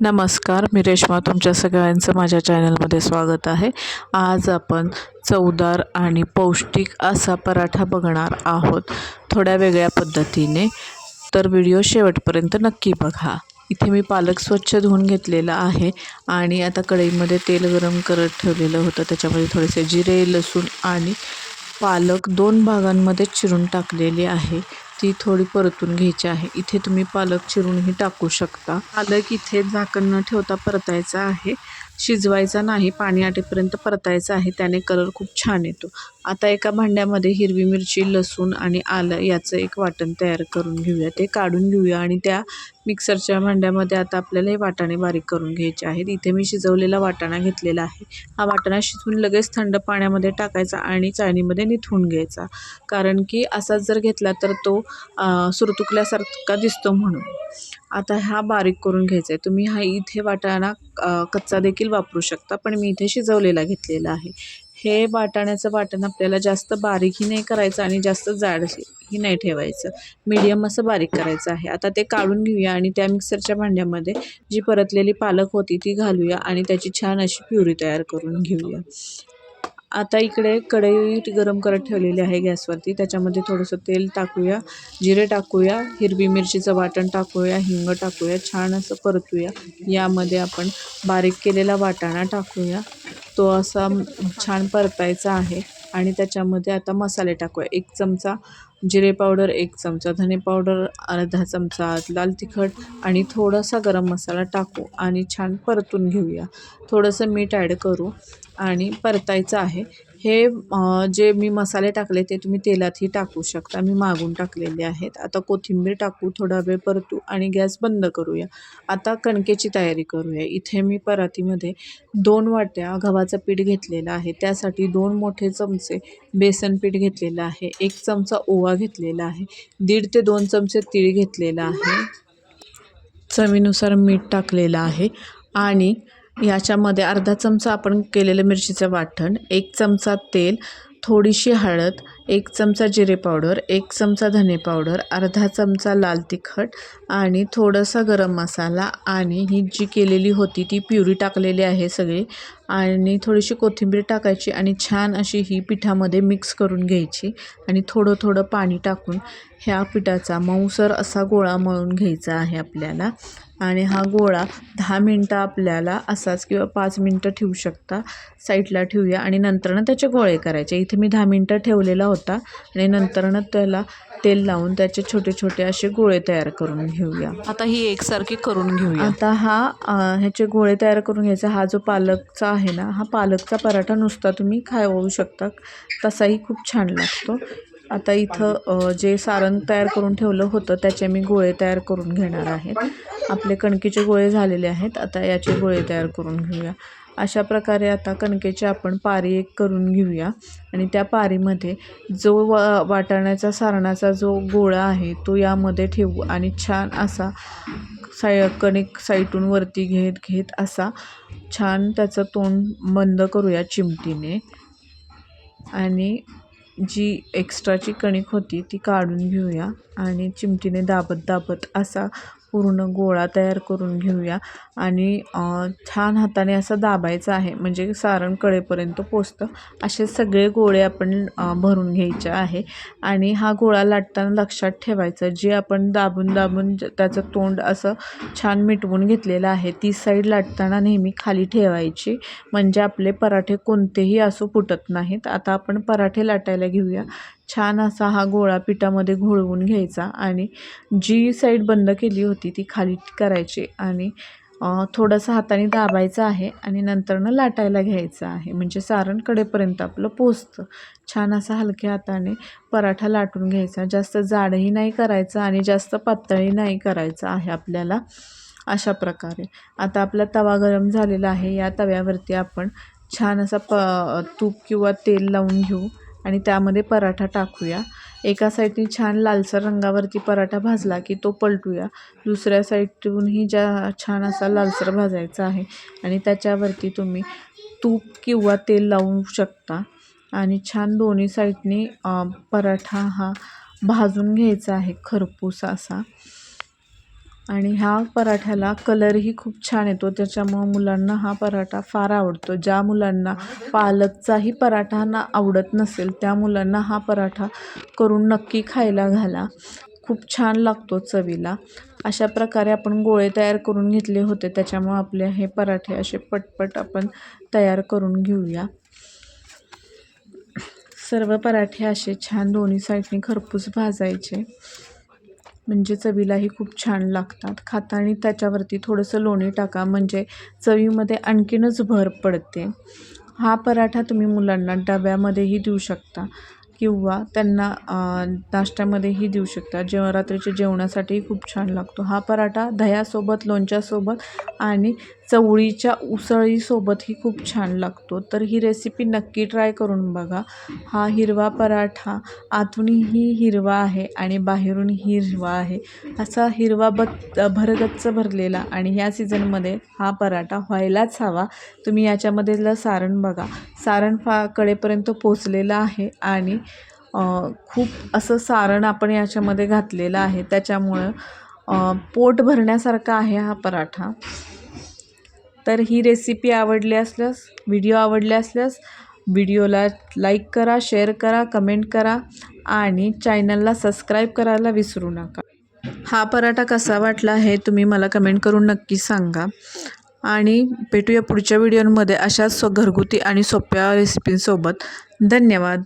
नमस्कार मी रेश्मा. तुमच्या सगळ्यांचं माझ्या चॅनलमध्ये स्वागत आहे. आज आपण चवदार आणि पौष्टिक असा पराठा बघणार आहोत. थोड्या वेगळ्या पद्धतीने. तर व्हिडिओ शेवटपर्यंत नक्की बघा. इथे मी पालक स्वच्छ धुवून घेतलेला आहे आणि आता कढईमध्ये तेल गरम करत ठेवलेलं होतं. त्याच्यामध्ये थोडेसे जिरे लसूण आणि पालक दोन भागांमध्ये चिरून टाकलेले आहे. ती थोडी परतून घ्यायची आहे. इथे तुम्ही पालक चिरूनही टाकू शकता. पालक इथे झाकण न ठेवता परतायचा आहे. शिजवायचा नाही पाणी आटेपर्यंत परतायचा आहे त्याने कलर खूप छान येतो. आता एका भांड्यामध्ये हिरवी मिरची लसूण आणि आलं याचं एक वाटण तयार करून घेऊया. ते काढून घेऊया आणि त्या मिक्सरच्या भांड्यामध्ये आता आपल्याला हे वाटाणे बारीक करून घ्यायचे आहेत. इथे मी शिजवलेला वाटाणा घेतलेला आहे. हा वाटाणा शिजवून लगेच थंड पाण्यामध्ये टाकायचा आणि चाळणीमध्ये निथून घ्यायचा. कारण की असाच जर घेतला तर तो सुरतुकल्यासारखा दिसतो म्हणून. आता हा बारीक करून घ्यायचा आहे तुम्ही हा इथे वाटाणा कच्चा देखील वापरू शकता पण मी इथे शिजवलेला घेतलेला आहे. हे वाटाण्याचं वाटण आपल्याला जास्त बारीकही नाही करायचं आणि जास्त जाडही नाही ठेवायचं. मीडियम असं बारीक करायचं आहे. आता ते काढून घेऊया आणि त्या मिक्सरच्या भांड्यामध्ये जी परतलेली पालक होती ती घालूया आणि त्याची छान अशी प्युरी तयार करून घेऊया. आता इकडे कढई गरम करत ठेवलेली आहे गॅसवरती. त्याच्यामध्ये थोडंसं तेल टाकूया जिरे टाकूया हिरवी मिरचीचं वाटण टाकूया हिंग टाकूया छान असं परतूया. यामध्ये आपण बारीक केलेला वाटाणा टाकूया. तो असा छान परतायचा आहे. आणि त्याच्यामध्ये आता मसाले टाकूया. एक चमचा जिरे पावडर एक चमचा धने पावडर अर्धा चमचा लाल तिखट आणि थोडासा गरम मसाला टाकू आणि छान परतून घेऊया. थोडंसं मीठ ॲड करू आणि परतायचं आहे. हे जे मी मसाले टाकले ते तुम्ही तेलातही टाकू शकता. मी मागून टाकलेले आहेत. आता कोथिंबीर टाकू थोडा वेळ परतू आणि गॅस बंद करूया. आता कणकेची तयारी करूया. इथे मी परातीमध्ये दोन वाट्या गव्हाचं पीठ घेतलेलं आहे. त्यासाठी दोन मोठे चमचे बेसन पीठ घेतलेलं आहे. एक चमचा ओवा घेतलेला आहे. दीड ते दोन चमचे तीळ घेतलेला आहे. चवीनुसार मीठ टाकलेलं आहे. आणि याच्यामध्ये अर्धा चमचा आपण केलेलं मिरचीचं वाटण एक चमचा तेल थोडीशी हळद एक चमचा जिरे पावडर एक चमचा धने पावडर अर्धा चमचा लाल तिखट आणि थोडासा गरम मसाला आणि ही जी केलेली होती ती प्युरी टाकलेली आहे सगळी. आणि थोडीशी कोथिंबीर टाकायची आणि छान अशी ही पिठामध्ये मिक्स करून घ्यायची आणि थोडं थोडं पाणी टाकून ह्या पिठाचा मऊसर असा गोळा मळून घ्यायचा आहे आपल्याला. आणि हा गोळा दहा मिनटं आपल्याला असाच किंवा पाच मिनटं ठेवू शकता. साईडला ठेवूया आणि नंतरनं त्याचे गोळे करायचे. इथे मी दहा मिनटं ठेवलेला होता आणि नंतरनं त्याला तेल लावून त्याचे छोटे छोटे असे गोळे तयार करून घेऊया. आता ही एकसारखी करून घेऊया. आता हा ह्याचे गोळे तयार करून घ्यायचा. हा जो पालकचा आहे ना हा पालकचा पराठा नुसता तुम्ही खाऊ शकता. तसाही खूप छान लागतो. आता इथं जे सारण तयार करून ठेवलं होतं त्याचे मी गोळे तयार करून घेणार आहेत आपले कणकीचे गोळे झालेले आहेत. आता याचे गोळे तयार करून घेऊया. अशा प्रकारे आता कणकेची आपण पारी एक करून घेऊया. आणि त्या पारीमध्ये जो व वाटाण्याचा सारणाचा जो गोळा आहे तो यामध्ये ठेवू. आणि छान असा साय कणिक साईटून वरती घेत घेत असा छान त्याचं तोंड बंद करूया चिमटीने. आणि जी एक्स्ट्राची कणिक होती ती काढून घेऊया. आणि चिमटीने दाबत दाबत असा पूर्ण गोळा तयार करून घेऊया. आणि छान हाताने असं दाबायचं आहे. म्हणजे सारण कळेपर्यंत पोचतं. असे सगळे गोळे आपण भरून घ्यायचे आहे. आणि हा गोळा लाटताना लक्षात ठेवायचं जे आपण दाबून दाबून त्याचं तोंड असं छान मिटवून घेतलेलं आहे ती साईड लाटताना नेहमी खाली ठेवायची. म्हणजे आपले पराठे कोणतेही असो फुटत नाहीत. आता आपण पराठे लाटायला घेऊया. छान असा हा गोळा पिठामध्ये घोळवून घ्यायचा आणि जी साईड बंद केली होती ती खाली करायची आणि थोडंसं हाताने दाबायचं आहे आणि नंतरनं लाटायला घ्यायचं आहे. म्हणजे सारण कडेपर्यंत आपलं पोचतं. छान असा हलक्या हाताने पराठा लाटून घ्यायचा. जास्त जाडही नाही करायचं आणि जास्त पातळी नाही करायचं आहे आपल्याला अशा प्रकारे. आता आपला तवा गरम झालेला आहे. या तव्यावरती आपण छान असा प तूप किंवा तेल लावून घेऊ. आणि त्यामध्ये पराठा टाकूया. एका साईडने छान लालसर रंगावरती पराठा भाजला की तो पलटूया. दुसऱ्या साईडतूनही ज्या छान असा लालसर भाजायचा आहे आणि त्याच्यावरती तुम्ही तूप किंवा तेल लावू शकता. आणि छान दोन्ही साईडने पराठा हा भाजून घ्यायचा आहे. खरपूस असा. आणि ह्या पराठ्याला कलरही खूप छान येतो. त्याच्यामुळं मुलांना हा पराठा फार आवडतो. ज्या मुलांना पालकचाही पराठा ना आवडत नसेल त्या मुलांना हा पराठा करून नक्की खायला घाला. खूप छान लागतो चवीला. अशा प्रकारे आपण गोळे तयार करून घेतले होते. त्याच्यामुळं आपले हे पराठे असे पटपट आपण तयार करून घेऊया. सर्व पराठे असे छान दोन्ही साईडने खरपूस भाजायचे. म्हणजे चवीलाही खूप छान लागतात. खाताना त्याच्यावरती थोडंसं लोणी टाका. म्हणजे चवीमध्ये आणखीनच भर पडते. हा पराठा तुम्ही मुलांना डब्यामध्येही देऊ शकता किंवा त्यांना नाश्त्यामध्येही देऊ शकता. जेव्हा रात्रीच्या जेवणासाठीही खूप छान लागतो. हा पराठा दह्यासोबत लोणच्यासोबत आणि चवळीच्या उसळीसोबतही खूप छान लागतो. तर ही रेसिपी नक्की ट्राय करून बघा. हा हिरवा पराठा आतूनही हिरवा आहे आणि बाहेरून हिरवा आहे. असा हिरवा बत भरगच्च भरलेला आणि ह्या सीझनमध्ये हा पराठा व्हायलाच हवा. तुम्ही याच्यामधलं सारण बघा. सारण फा कडेपर्यंत पोचलेलं आहे आणि खूप असं सारण आपण याच्यामध्ये घातलेलं आहे. त्याच्यामुळं पोट भरण्यासारखा आहे हा पराठा. तर ही रेसिपी आवडली असल्यास व्हिडिओ आवडले असल्यास व्हिडिओला लाईक करा शेअर करा कमेंट करा आणि चॅनलला सबस्क्राईब करायला विसरू नका. हा पराठा कसा वाटला हे तुम्ही मला कमेंट करून नक्की सांगा. आणि भेटूया पुढच्या व्हिडिओमध्ये अशाच स्व घरगुती आणि सोप्या रेसिपींसोबत धन्यवाद.